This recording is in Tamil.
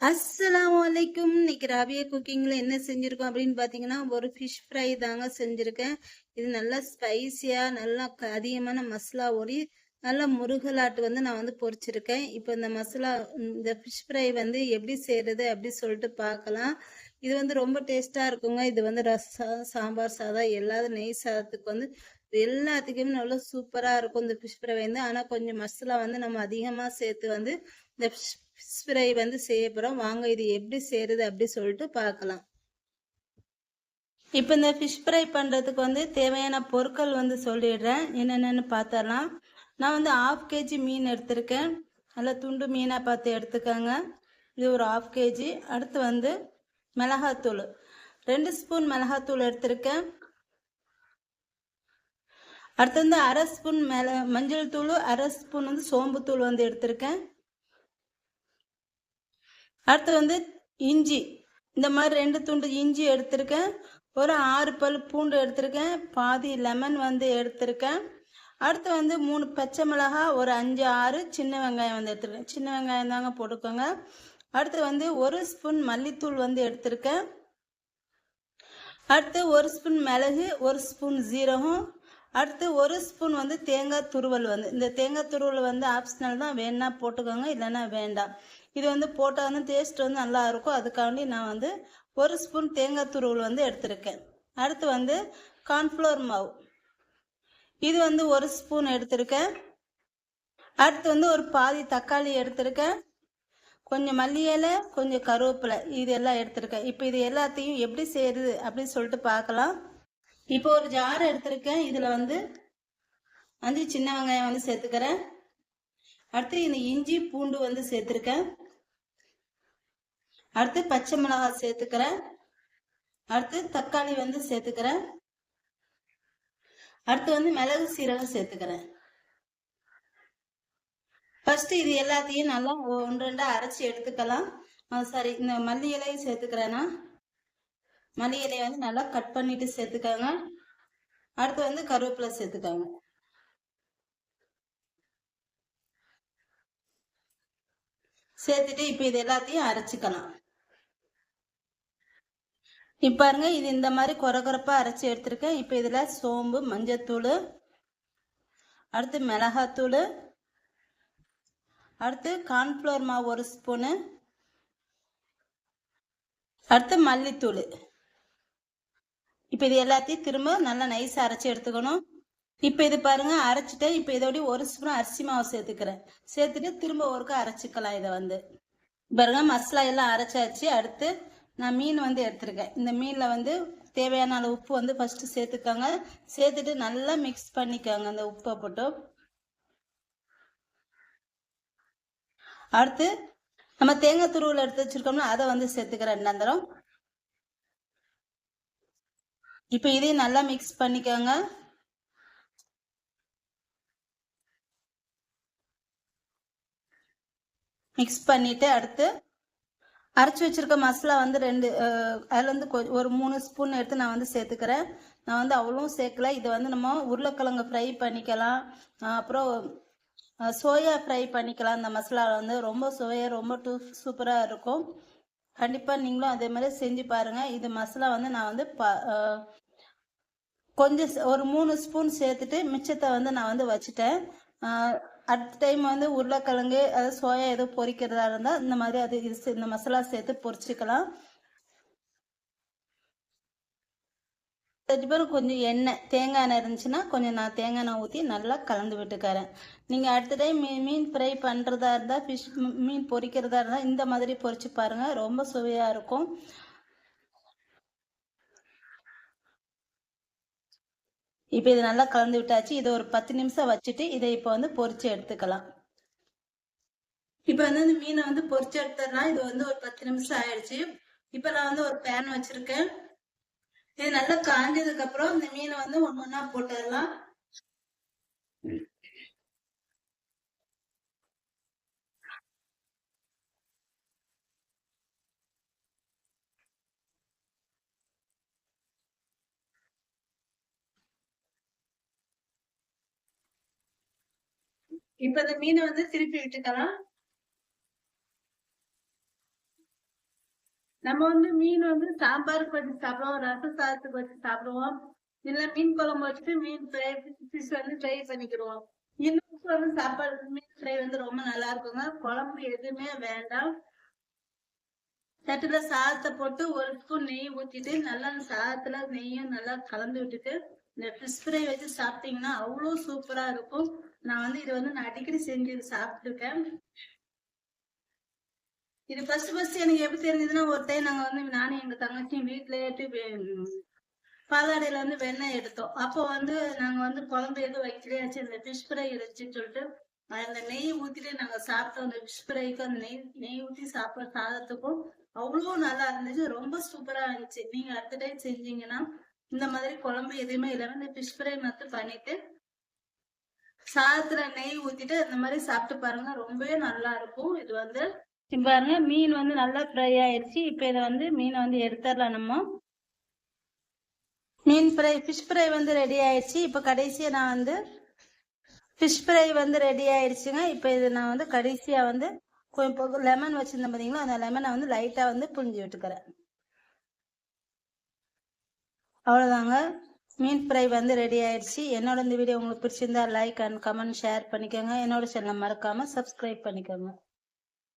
அஸ்லாம் வலைக்கும் இன்னைக்கு ராபியா குக்கிங்ல என்ன செஞ்சிருக்கோம் அப்படின்னு பாத்தீங்கன்னா ஒரு ஃபிஷ் ஃப்ரை தாங்க செஞ்சிருக்கேன். இது நல்லா ஸ்பைசியா நல்லா அதிகமான மசாலா ஓடி நல்லா முருகலாட்டு வந்து நான் வந்து பொறிச்சிருக்கேன். இப்போ இந்த மசாலா இந்த ஃபிஷ் ஃப்ரை வந்து எப்படி செய்யறது அப்படி சொல்லிட்டு பார்க்கலாம். இது வந்து ரொம்ப டேஸ்டா இருக்குங்க. இது வந்து ரசம் சாம்பார் சாதம் எல்லா நெய் சாதத்துக்கு வந்து எல்லாத்துக்குமே நல்லா சூப்பரா இருக்கும் இந்த ஃபிஷ் ஃப்ரை வந்து. ஆனா கொஞ்சம் மசாலா வந்து நம்ம அதிகமா சேர்த்து வந்து இந்த ஃபிஷ் ஃப்ரை வந்து செய்ய போகிறோம் வாங்க இது எப்படி செய்யறது அப்படி சொல்லிட்டு பார்க்கலாம். இப்போ இந்த ஃபிஷ் ஃப்ரை பண்ணுறதுக்கு வந்து தேவையான பொருட்கள் வந்து சொல்லிடுறேன். என்னென்னு பார்த்தரலாம் நான் வந்து ஆஃப் கேஜி மீன் எடுத்திருக்கேன். நல்லா துண்டு மீனாக பார்த்து எடுத்துக்கோங்க. இது ஒரு ஆஃப் கேஜி அடுத்து வந்து மிளகாத்தூள். ரெண்டு ஸ்பூன் மிளகாத்தூள் எடுத்திருக்கேன். அடுத்து வந்து அரை ஸ்பூன் மிள மஞ்சள் தூள் அரை ஸ்பூன் வந்து சோம்பு தூள் வந்து எடுத்திருக்கேன். அடுத்து வந்து இஞ்சி. இந்த மாதிரி ரெண்டு துண்டு இஞ்சி எடுத்திருக்கேன். ஒரு ஆறு பல் பூண்டு எடுத்திருக்கேன். பாதி லெமன் வந்து எடுத்திருக்கேன். அடுத்து வந்து மூணு பச்சை மிளகாய் ஒரு அஞ்சு ஆறு சின்ன வெங்காயம் வந்து எடுத்திருக்கேன். சின்ன வெங்காயம் தாங்க போட்டுக்கோங்க. அடுத்து வந்து ஒரு ஸ்பூன் மல்லித்தூள் வந்து எடுத்திருக்கேன். அடுத்து ஒரு ஸ்பூன் மிளகு ஒரு ஸ்பூன் ஜீரகம் அடுத்து ஒரு ஸ்பூன் வந்து தேங்காய் துருவல் வந்து இந்த தேங்காய் துருவல் வந்து ஆப்ஷனல் தான். வேணா போட்டுக்கோங்க இல்லைன்னா வேண்டாம். இது வந்து போட்டால் வந்து டேஸ்ட் வந்து நல்லா இருக்கும். அதுக்காண்டி நான் வந்து ஒரு ஸ்பூன் தேங்காய் துருவல் வந்து எடுத்திருக்கேன். அடுத்து வந்து கார்ன்ஃப்ளவர் மாவு. இது வந்து ஒரு ஸ்பூன் எடுத்திருக்கேன். அடுத்து வந்து ஒரு பாதி தக்காளி எடுத்திருக்கேன். கொஞ்சம் மல்லி இலை கொஞ்சம் கருவேப்பிலை இது எல்லாம் எடுத்திருக்கேன். இப்போ இது எல்லாத்தையும் எப்படி செய்யுது அப்படின்னு சொல்லிட்டு பார்க்கலாம். இப்போ ஒரு ஜார் எடுத்திருக்கேன். இதில் வந்து அஞ்சு சின்ன வெங்காயம் வந்து சேர்த்துக்கிறேன். அடுத்து இந்த இஞ்சி பூண்டு வந்து சேர்த்துருக்கேன். அடுத்து பச்சை மிளகாய் சேர்த்துக்கிறேன். அடுத்து தக்காளி வந்து சேர்த்துக்கிறேன். அடுத்து வந்து மிளகு சீரகம் சேர்த்துக்கிறேன். ஃபர்ஸ்ட் இது எல்லாத்தையும் நல்லா ஒன்று ரெண்டா அரைச்சி எடுத்துக்கலாம். சாரி இந்த மல்லி இலையும் சேர்த்துக்கிறேன்னா மல்லி இலையை வந்து நல்லா கட் பண்ணிட்டு சேர்த்துக்காங்க. அடுத்து வந்து கருவேப்பிலை சேர்த்துக்காங்க. சேர்த்துட்டு இப்போ இது எல்லாத்தையும் அரைச்சிக்கலாம். இப்போ பாருங்க இது இந்த மாதிரி குறை குறைப்பா அரைச்சி எடுத்திருக்கேன். இப்போ இதில் சோம்பு மஞ்சத்தூள் அடுத்து மிளகாத்தூள் அடுத்து கார்ன்ஃப்ளவர் மாவு ஒரு ஸ்பூனு அடுத்து மல்லித்தூள். இப்போ இது எல்லாத்தையும் திரும்ப நல்லா நைஸாக அரைச்சி எடுத்துக்கணும். இப்போ இது பாருங்க அரைச்சிட்டு இப்போ இதோடய ஒரு ஸ்பூன் அரிசி மாவு சேர்த்துக்கிறேன். சேர்த்துட்டு திரும்ப ஒருக்கா அரைச்சிக்கலாம் இதை வந்து. பாருங்க மசாலா எல்லாம் அரைச்சாச்சு. அடுத்து நான் மீன் வந்து எடுத்திருக்கேன். இந்த மீனில் வந்து தேவையான அளவு உப்பு வந்து ஃபஸ்ட்டு சேர்த்துக்கோங்க. சேர்த்துட்டு நல்லா மிக்ஸ் பண்ணிக்கோங்க. அந்த உப்பை போட்டு. அடுத்து நம்ம தேங்காய் துருவில் எடுத்து வச்சிருக்கோம்னா அதை வந்து சேர்த்துக்கிறேன். ரெண்டாந்தரம் இப்போ இதையும் நல்லா மிக்ஸ் பண்ணிக்கோங்க. மிக்ஸ் பண்ணிட்டு அடுத்து அரைச்சி வச்சிருக்க மசாலா வந்து ரெண்டு அதில் வந்து கொ- ஒரு மூணு ஸ்பூன் எடுத்து நான் வந்து சேர்த்துக்கிறேன். நான் வந்து அவ்வளவும் சேர்க்கல. இதை வந்து நம்ம உருளைக்கிழங்கு ஃப்ரை பண்ணிக்கலாம். அப்புறம் சோயா ஃப்ரை பண்ணிக்கலாம். இந்த மசாலாவில் வந்து ரொம்ப சுவையாக ரொம்ப டூ சூப்பராக இருக்கும். கண்டிப்பாக நீங்களும் அதே மாதிரி செஞ்சு பாருங்கள் இது மசாலா வந்து நான் வந்து ப கொஞ்சம் ஒரு மூணு ஸ்பூன் சேர்த்துட்டு மிச்சத்தை வந்து நான் வந்து வச்சுட்டேன். அடுத்த டைம் வந்து உருளைக்கிழங்கு அதாவது சோயா எதுவும் பொரிக்கிறதா இருந்தால் இந்த மாதிரி அது இது இந்த மசாலா சேர்த்து பொரிச்சிக்கலாம். ரெண்டு கொஞ்சம் எண்ணெய் தேங்காய் எண்ணெய் இருந்துச்சுன்னா கொஞ்சம் நான் தேங்காய் எண்ணெய் ஊற்றி நல்லா கலந்து விட்டுக்கறேன். நீங்கள் அடுத்த டைம் மீன் மீன் ஃப்ரை பண்ணுறதா இருந்தால் ஃபிஷ் மீன் பொரிக்கிறதா இருந்தால் இந்த மாதிரி பொரிச்சு பாருங்கள் ரொம்ப சுவையாக இருக்கும். இப்போ இது நல்லா கலந்து விட்டாச்சு. இதை ஒரு பத்து நிமிஷம் வச்சுட்டு இதை இப்போ வந்து பொரிச்சு எடுத்துக்கலாம். இப்போ வந்து இந்த மீனை வந்து பொரிச்சு எடுத்துடலாம். இது வந்து ஒரு பத்து நிமிஷம் ஆயிடுச்சு. இப்போ நான் வந்து ஒரு பேன் வச்சுருக்கேன். இது நல்லா காஞ்சதுக்கு அப்புறம் இந்த மீனை வந்து ஒன்னு ஒன்னா போட்டுடலாம். இப்ப இந்த மீனை வந்து திருப்பி விட்டுக்கலாம். நம்ம வந்து மீன் வந்து சாம்பாருக்கு வச்சு சாப்பிடுவோம் ரச சாதத்துக்கு வச்சு சாப்பிடுவோம். இல்ல மீன் குழம்பு வச்சுட்டு மீன் ஃப்ரை ஃபிஷ் வந்து ஃப்ரை பண்ணிக்கிடுவோம். இன்னும் வந்து சாப்பாடு மீன் ஃப்ரை வந்து ரொம்ப நல்லா இருக்குங்க. குழம்பு எதுவுமே வேண்டாம். தட்டுல சாதத்தை போட்டு ஒரு ஸ்பூன் நெய் ஊத்திட்டு நல்லா அந்த சாதத்துல நெய்யும் நல்லா கலந்து விட்டுட்டு இந்த ஃபிஷ் ஃப்ரை வச்சு சாப்பிட்டீங்கன்னா அவ்வளோ சூப்பரா இருக்கும். நான் வந்து இது வந்து நான் அடிக்கடி செஞ்சு இது சாப்பிட்டுருக்கேன். இது ஃபர்ஸ்ட் ஃபர்ஸ்ட் எனக்கு எப்படி தெரிஞ்சதுன்னா ஒரு டைம் நாங்க வந்து நானும் எங்க தங்கச்சியும் வீட்டுல பாலாடையில வந்து வெண்ணெய் எடுத்தோம். அப்போ வந்து நாங்க வந்து குழம்பு எதுவும் வைக்கலையாச்சு இந்த ஃபிஷ் ஃப்ரை இருந்துச்சுன்னு சொல்லிட்டு அந்த நெய் ஊத்திட்டு நாங்க சாப்பிட்டோம். அந்த ஃபிஷ் ஃப்ரைக்கும் அந்த நெய் நெய் ஊத்தி சாப்பிட்ற சாதத்துக்கும் அவ்வளோ நல்லா இருந்துச்சு. ரொம்ப சூப்பரா இருந்துச்சு. நீங்க அடுத்த டைம் செஞ்சீங்கன்னா இந்த மாதிரி குழம்பு எதுவுமே இல்லாம இந்த ஃபிஷ் ஃப்ரை மட்டும் பண்ணிட்டு சாதத்துல நெய் ஊத்திட்டு இந்த மாதிரி சாப்பிட்டு பாருங்க. ரொம்பவே நல்லா இருக்கும். இது வந்து பாருங்க மீன் வந்து நல்லா ஃப்ரை ஆயிடுச்சு இப்போ இதை வந்து மீனை வந்து எடுத்துடலாம் நம்ம. மீன் ஃப்ரை ஃபிஷ் ஃப்ரை வந்து ரெடி ஆயிடுச்சு இப்போ கடைசியாக நான் வந்து ஃபிஷ் ஃப்ரை வந்து ரெடி ஆயிடுச்சுங்க இப்போ இது நான் வந்து கடைசியாக வந்து கொஞ்சம் லெமன் வச்சுருந்தேன் பார்த்தீங்களா அந்த லெமனை வந்து லைட்டாக வந்து புழிஞ்சு விட்டுக்கிறேன். அவ்வளோதாங்க மீன் ஃப்ரை வந்து ரெடி ஆயிடுச்சு என்னோட இந்த வீடியோ உங்களுக்கு பிடிச்சிருந்தா லைக் அண்ட் கமெண்ட் ஷேர் பண்ணிக்கோங்க. என்னோட சேனலை மறக்காமல் சப்ஸ்கிரைப் பண்ணிக்கோங்க.